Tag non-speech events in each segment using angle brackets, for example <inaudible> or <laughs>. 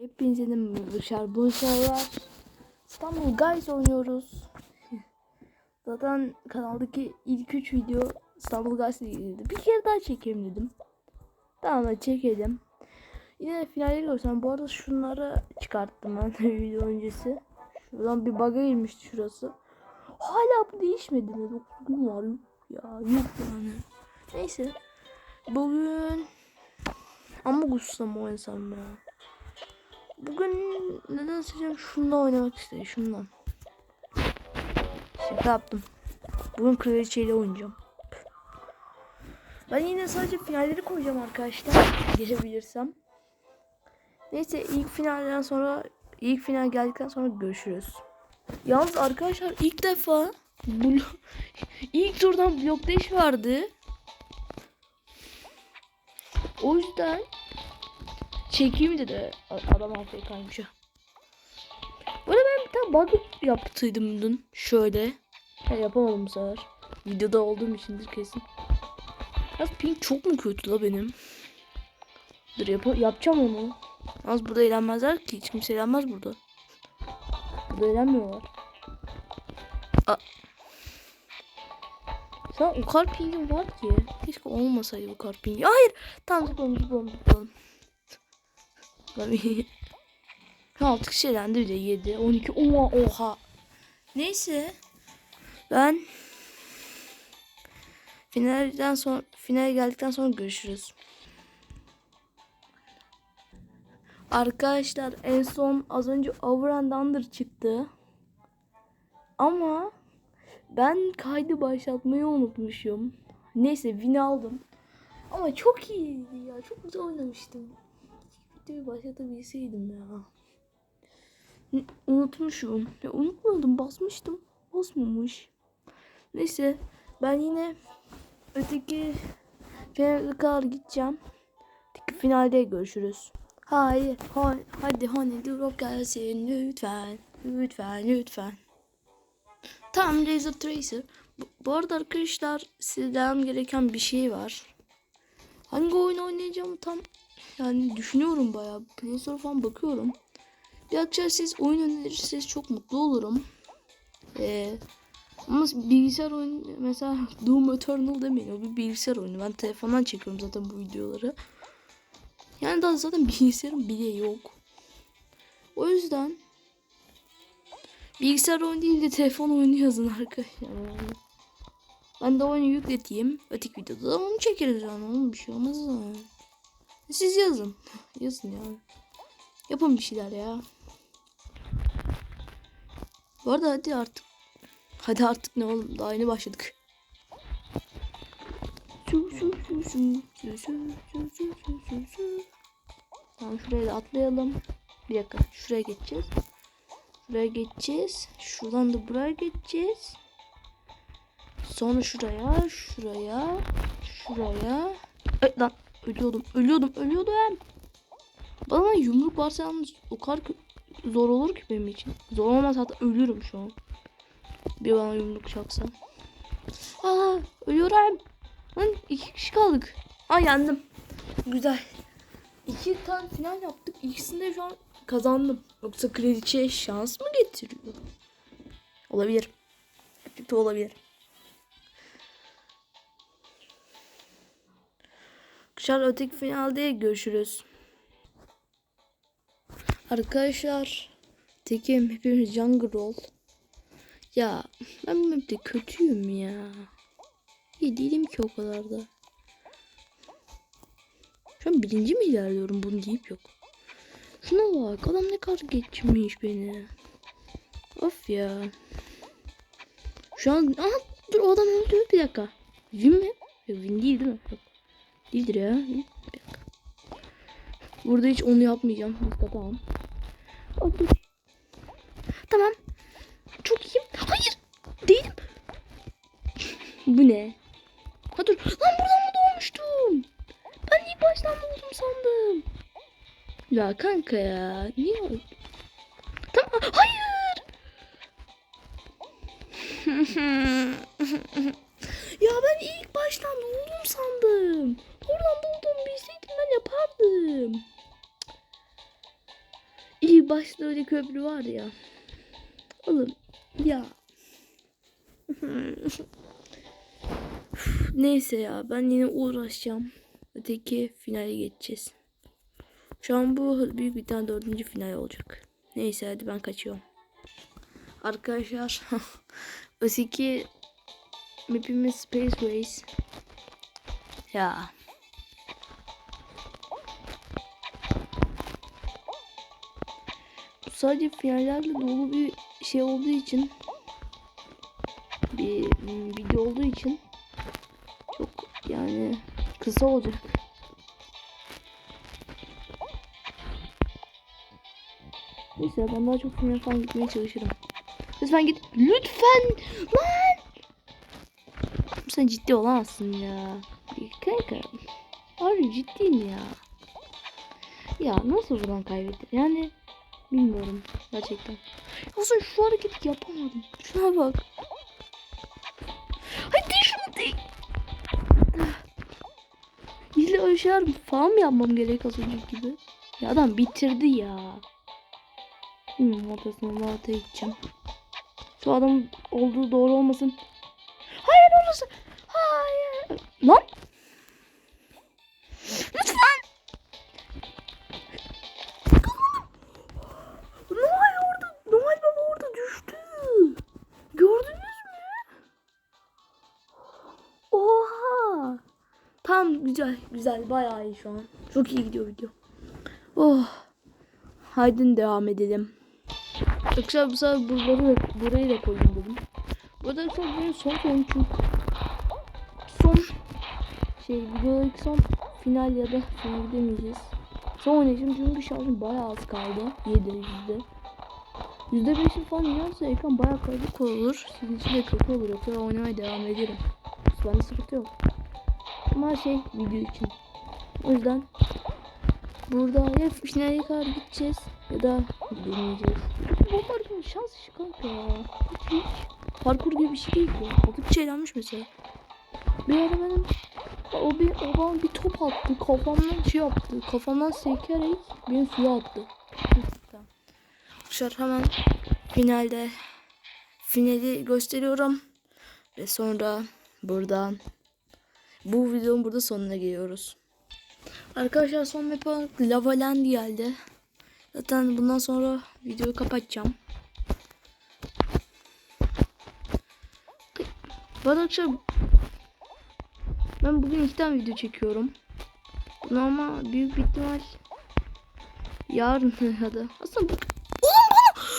Hepinize dışarı bu sefer İstanbul Guys oynuyoruz. <laughs> Zaten kanaldaki ilk 3 video İstanbul Guys ile ilgiliydi. Bir kere daha çekeyim dedim. Tamam hadi çekelim. Yine finale görsem bu arada şunları çıkarttım ben <laughs> video öncesi. Şuradan bir bug'a girmişti şurası. Hala bu değişmedi mi? 9 gün var yok ya yok yani. Neyse. Bugün Among Us'la mı oynasam ya? Bugün neden seçeceğim? Şununla oynamak istedim. Şundan. Şaka yaptım. Bugün kraliçeyle oynayacağım. Ben yine sadece finalleri koyacağım arkadaşlar. Gelebilirsem. Neyse ilk finalden sonra ilk final geldikten sonra görüşürüz. Yalnız arkadaşlar ilk defa bu <laughs> ilk turdan blok deş vardı. O yüzden çekeyim dedi adam AFK'ymış kaymış. Böyle ben bir tane bug yaptıydım dün. Şöyle. Ha, yapamadım bu sefer. Videoda olduğum içindir kesin. Biraz ping çok mu kötü la benim? Dur yap yapacağım onu. Az burada eğlenmezler ki. Hiç kimse eğlenmez burada. Burada eğlenmiyorlar. A Sen o kadar pingim var ki. Keşke olmasaydı o kadar ping. Hayır. Tamam zıplalım zıplalım zıplalım. Tabii. 6 kişi elendi bile 7 12 oha oha. Neyse. Ben finalden sonra final geldikten sonra görüşürüz. Arkadaşlar en son az önce Over and Under çıktı. Ama ben kaydı başlatmayı unutmuşum. Neyse win aldım. Ama çok iyiydi ya. Çok güzel oynamıştım. Videoyu başlatabilseydim ya. Unutmuşum. Ya unutmadım. Basmıştım. Basmamış. Neyse. Ben yine öteki finale kadar gideceğim. Öteki finalde görüşürüz. Hayır. Ha, hadi hani drop gelsin lütfen. Lütfen lütfen. Tamam Razor Tracer. Bu, bu arada arkadaşlar sizden gereken bir şey var. Hangi oyun oynayacağımı tam yani düşünüyorum bayağı. Play Store falan bakıyorum. Bir arkadaşlar siz oyun önerirseniz çok mutlu olurum. Ee, ama bilgisayar oyunu mesela <laughs> Doom Eternal demeyin. O bir bilgisayar oyunu. Ben telefondan çekiyorum zaten bu videoları. Yani daha zaten <laughs> bilgisayarım bile yok. O yüzden bilgisayar oyunu değil de telefon oyunu yazın arkadaşlar. Ben de oyunu yükleteyim. Öteki videoda da onu çekeriz yani. Onun bir şey olmaz yani. Siz yazın. yazın ya. Yapın bir şeyler ya. Bu arada hadi artık. Hadi artık ne oğlum daha yeni başladık. Tamam şuraya da atlayalım. Bir dakika şuraya geçeceğiz. Şuraya geçeceğiz. Şuradan da buraya geçeceğiz. Sonra şuraya, şuraya, şuraya. Ay lan ölüyordum, ölüyordum, ölüyordum. Bana yumruk varsa yalnız o kadar zor olur ki benim için. Zor olmaz hatta ölürüm şu an. Bir bana yumruk çaksa. Aa ölüyorum. Lan iki kişi kaldık. Ay yendim. Güzel. İki tane final yaptık. İkisinde şu an kazandım. Yoksa kraliçeye şans mı getiriyor? Olabilir. Gerçekten olabilir. Arkadaşlar öteki finalde görüşürüz. Arkadaşlar tekim hepimiz jungle roll. Ya ben bu map'te kötüyüm ya. İyi değilim ki o kadar da. Şu an birinci mi ilerliyorum bunu deyip yok. Şuna bak adam ne kadar geçmiş beni. Of ya. Şu an aha dur o adam öldü bir dakika. Win mi? Win değil değil mi? Yok. Değildir ya. Burada hiç onu yapmayacağım. Dakika, tamam. Tamam. Çok iyiyim. Hayır. Değilim. Bu ne? Ha dur. Lan buradan mı doğmuştum? Ben ilk baştan doğdum sandım. Ya kanka ya. Niye? Tamam. Hayır. <laughs> ya ben ilk baştan doğdum sandım. Oradan doğduğumu bilseydim ben yapardım. başta öyle köprü var ya. Oğlum ya. Neyse ya ben yine uğraşacağım. Öteki finale geçeceğiz. Şu an bu büyük bir tane dördüncü final olacak. Neyse hadi ben kaçıyorum. Arkadaşlar <laughs> öteki mapimiz Space Race. Ya. Bu sadece finallerle dolu bir şey olduğu için bir mm, video olduğu için çok yani kısa olacak. Neyse ben daha çok final falan gitmeye çalışırım. Lütfen git. Lütfen. Lan. Sen ciddi olamazsın ya. Kanka. Abi ciddiyim ya. Ya nasıl buradan kaybettin? Yani bilmiyorum gerçekten. Aslında şu hareketi yapamadım. Şuna bak. Hadi şunu değil. Gizli aşağı falan mı yapmam gerek az önceki gibi? Ya adam bitirdi ya. Bilmiyorum ortasına Balat'a gideceğim. Şu adam olduğu doğru olmasın. Hayır orası. Lan. Lütfen. Noel orada. Noel baba orada düştü. Gördünüz mü? Oha. Tam güzel güzel bayağı iyi şu an. Çok iyi gidiyor video. Oh. Haydi devam edelim. Arkadaşlar bu sefer buraları da, burayı da koydum dedim. Burada çok benim son çünkü son şey videodaki son final ya da final demeyeceğiz. Son oynayacağım çünkü şarjım bayağı az kaldı. 7 yüzde. Yüzde beşi falan inerse ekran bayağı kaybık olur. Sizin için de kötü olur. Yoksa oynamaya devam ederim. Bende sıkıntı yok. Ama şey video için. O yüzden burada ya finale kadar gideceğiz ya da deneyeceğiz. Bu parkur şans işi kanka ya. Hiç hiç. Parkur gibi bir şey değil bu. Oldukça eğlenmiş mesela. Bir ara benim o bir bana bir top attı. Kafamdan şey yaptı. Kafamdan sekerek beni suya attı. Arkadaşlar hemen finalde finali gösteriyorum. Ve sonra buradan bu videonun burada sonuna geliyoruz. Arkadaşlar son map olarak Lava Land geldi. Zaten bundan sonra videoyu kapatacağım. Bu arkadaşlar ben bugün iki tane video çekiyorum. Bunu ama büyük bir ihtimal yarın <laughs> ya da aslında. Oğlum bana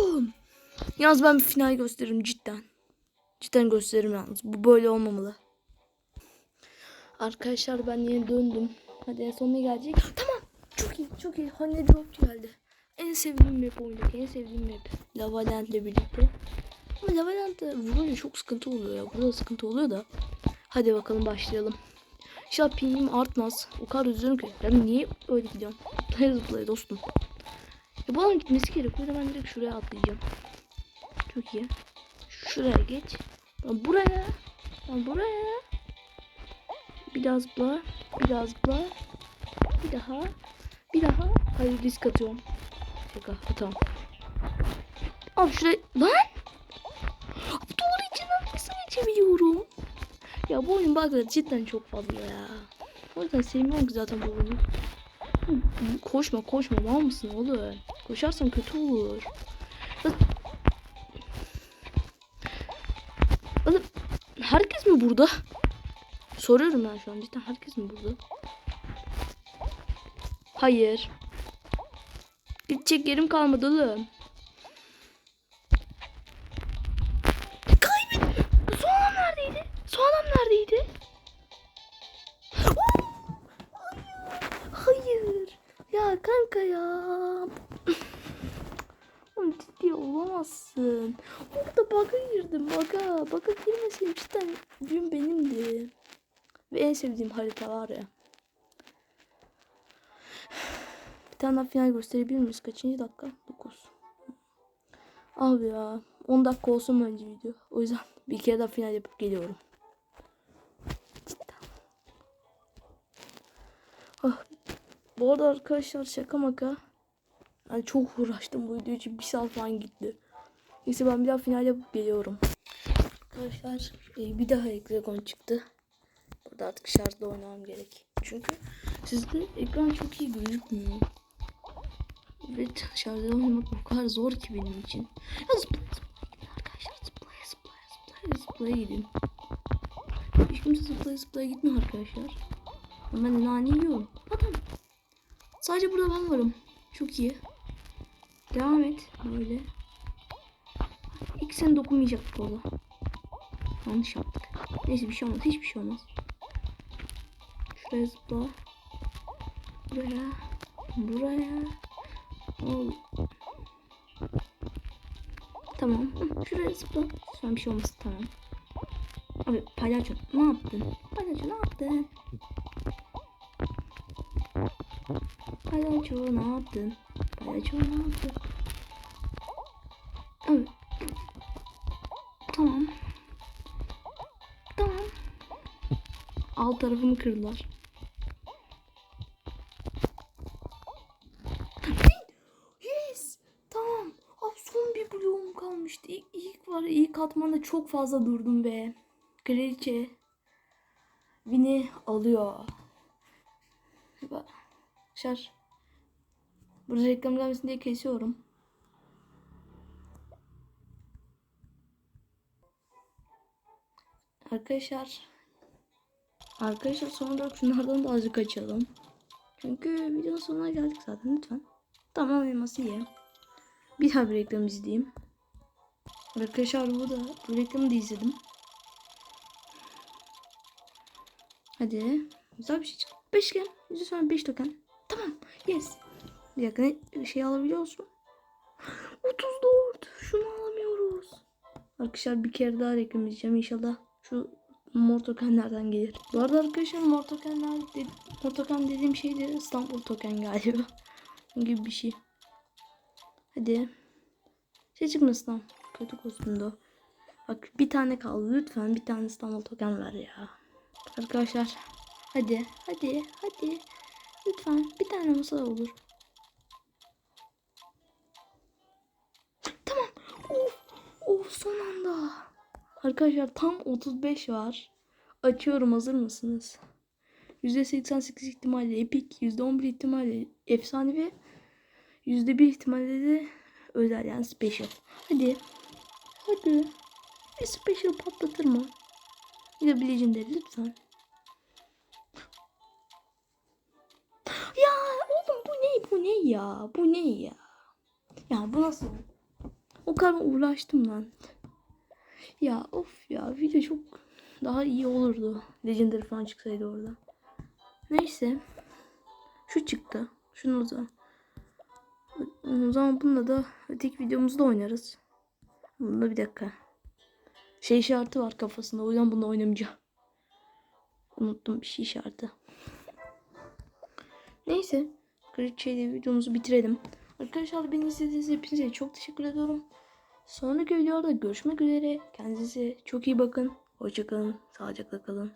Oğlum Yalnız ben bir final gösteririm cidden. Cidden gösteririm yalnız. Bu böyle olmamalı. Arkadaşlar ben yine döndüm. Hadi en sonuna gelecek. Tamam. Çok iyi. Çok iyi. Honey Drop geldi. En sevdiğim map oyundaki. En sevdiğim map. Lava Land'le birlikte. Ama Land'de vurunca çok sıkıntı oluyor ya. Burada sıkıntı oluyor da. Hadi bakalım başlayalım. İnşallah pingim artmaz. O kadar üzülüyorum ki. Ben niye öyle gidiyorum? Zıplaya zıplaya dostum. Ya bu adam gitmesi gerek. O yüzden ben direkt şuraya atlayacağım. Çok iyi. Şuraya geç. Ben buraya. Ben buraya. Bir daha zıpla. Bir daha zıpla. Bir daha. Bir daha. Hayır risk atıyorum. Şaka. Ha, tamam. Abi şuraya. Lan! Ya bu oyun bug'ları cidden çok fazla ya. O yüzden sevmiyorum ki zaten bu oyunu. Koşma koşma mal mısın oğlum? Koşarsan kötü olur. Oğlum herkes mi burada? Soruyorum ben şu an cidden herkes mi burada? Hayır. Gidecek yerim kalmadı oğlum. Bug'a girdim bug'a. Bug'a girmeseydim cidden gün benimdi. Ve en sevdiğim harita var ya. Bir tane daha final gösterebilir miyiz? Kaçıncı dakika? 9. Abi ya. 10 dakika olsun bence video. O yüzden <laughs> bir kere daha final yapıp geliyorum. Cidden. Oh. Bu arada arkadaşlar şaka maka. Yani çok uğraştım bu video için. Bir saat falan gitti. Neyse ben bir daha final yapıp geliyorum. Arkadaşlar e, bir daha ekran çıktı. Burada artık şarjda oynamam gerek. Çünkü sizde ekran çok iyi gözükmüyor. Evet şarjda oynamak o kadar zor ki benim için. Ya zıplaya zıplaya arkadaşlar. Zıplaya zıplaya zıplaya zıplaya gidin. Hiç kimse zıplaya zıplaya gitmiyor arkadaşlar. Ben nane yiyorum. Adam. Sadece burada ben varım. Çok iyi. Devam et. Böyle. Sen dokunmayacaktık orada. Yanlış yaptık. Neyse bir şey olmaz. Hiçbir şey olmaz. Şuraya zıpla. Buraya. Buraya. Ol. Tamam. Şuraya zıpla. An bir şey olmaz. Tamam. Abi palyaço ne yaptın? Palyaço ne yaptın? Palyaço ne yaptın? Palyaço ne yaptın? Tamam. Tamam. Alt tarafımı kırdılar. Yes. Tamam. Abi son bir bloğum kalmıştı. İlk, ilk var. ilk katmanda çok fazla durdum be. Kraliçe. Vini alıyor. Bak. Şar. Burada reklam gelmesin diye kesiyorum. Arkadaşlar. Arkadaşlar son olarak şunlardan da azıcık açalım. Çünkü videonun sonuna geldik zaten lütfen. Tamam elması ye. Bir daha bir reklam izleyeyim. Arkadaşlar bu da bu reklamı da izledim. Hadi. Güzel bir şey çıktı. Beşgen. Lütfen beş token. Tamam. Yes. Bir dakika ne şey alabiliyor musun? <laughs> 34. Şunu alamıyoruz. Arkadaşlar bir kere daha reklam izleyeceğim. İnşallah şu mor tokenlerden gelir. Bu arada arkadaşlar mor tokenler de, mor dediğim şey de İstanbul token galiba. <laughs> gibi bir şey. Hadi. Şey çıkmasın. Kötü kostümde. o. Bak bir tane kaldı. Lütfen bir tane İstanbul token ver ya. Arkadaşlar. Hadi. Hadi. Hadi. Lütfen bir tane olsa da olur. Tamam. Of. Of son anda. Arkadaşlar tam 35 var. Açıyorum hazır mısınız? %88 ihtimalle epik, %11 ihtimalle efsanevi, %1 ihtimalle de özel yani special. Hadi. Hadi. Bir special patlatır mı? Bir legendary lütfen. Ya oğlum bu ne bu ne ya? Bu ne ya? Ya bu nasıl? O kadar uğraştım lan. Ya of ya video çok daha iyi olurdu. Legendary falan çıksaydı orada. Neyse. Şu çıktı. Şunu o zaman. O zaman bununla da öteki videomuzda oynarız. Bunda bir dakika. Şey şartı var kafasında. O yüzden bunu oynamayacağım. Unuttum bir şey şartı. Neyse. Kraliçeyle videomuzu bitirelim. Arkadaşlar beni izlediğiniz hepinize çok teşekkür ediyorum. Sonraki videoda görüşmek üzere. Kendinize çok iyi bakın. Hoşçakalın. Sağlıcakla kalın.